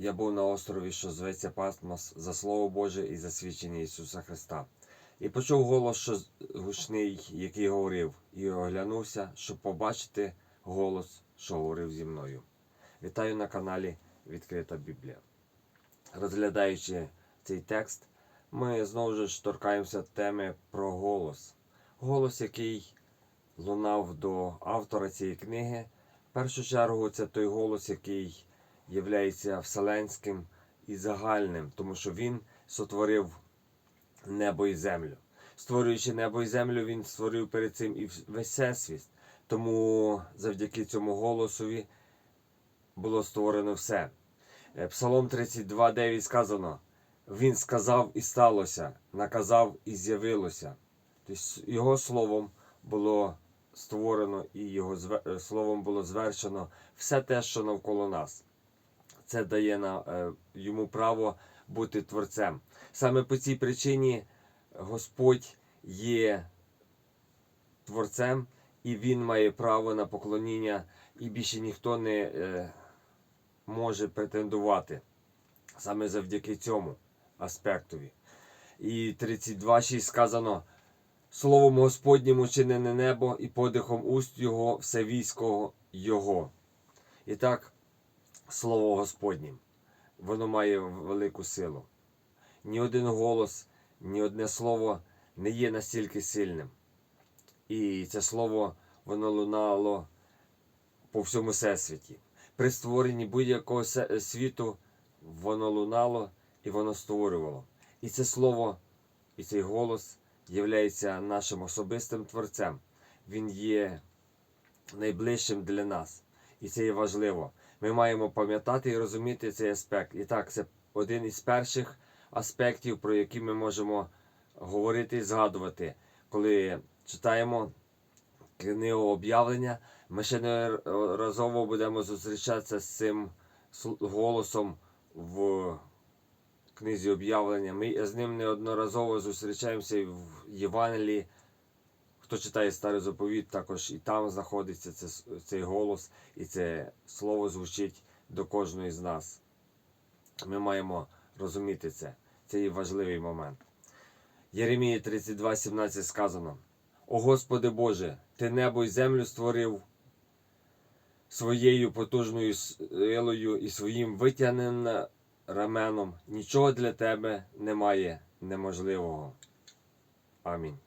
Я був на острові, що зветься Патмос, за Слово Боже і за свідчення Ісуса Христа. І почув голос, що гучний, який говорив, і оглянувся, щоб побачити голос, що говорив зі мною. Вітаю на каналі Відкрита Біблія. Розглядаючи цей текст, ми знову ж торкаємося теми про голос. Голос, який лунав до автора цієї книги. В першу чергу, це той голос, який є вселенським і загальним, тому що він сотворив небо і землю. Створюючи небо і землю, він створив перед цим і весь всесвіт. Тому завдяки цьому голосові було створено все. Е, Псалом 32,9 сказано: Він сказав і сталося, наказав і з'явилося. Тобто його словом було створено і його словом було звершено все те, що навколо нас. Це дає на, е, йому право бути творцем. Саме по цій причині Господь є творцем, і Він має право на поклоніння, і більше ніхто не е, може претендувати саме завдяки цьому аспектові. І 32.6 сказано: Словом Господнім учинене небо і подихом уст Його все військо Його. І так, Слово Господнім, воно має велику силу. Ні один голос, ні одне слово не є настільки сильним. І це слово воно лунало по всьому всесвіті. При створенні будь-якого світу воно лунало і воно створювало. І це слово, і цей голос є нашим особистим творцем. Він є найближчим для нас. І це є важливо. Ми маємо пам'ятати і розуміти цей аспект. І так, це один із перших аспектів, про які ми можемо говорити і згадувати, коли читаємо книгу об'явлення. Ми ще неразово будемо зустрічатися з цим голосом в книзі об'явлення. Ми з ним неодноразово зустрічаємося в Євангелії. Хто читає старий заповіт, також і там знаходиться цей голос, і це слово звучить до кожної з нас. Ми маємо розуміти це. Це є важливий момент. Єремії 32,17 сказано: О Господи Боже, Ти небо і землю створив своєю потужною силою і своїм витягненим раменом. Нічого для Тебе немає неможливого. Амінь.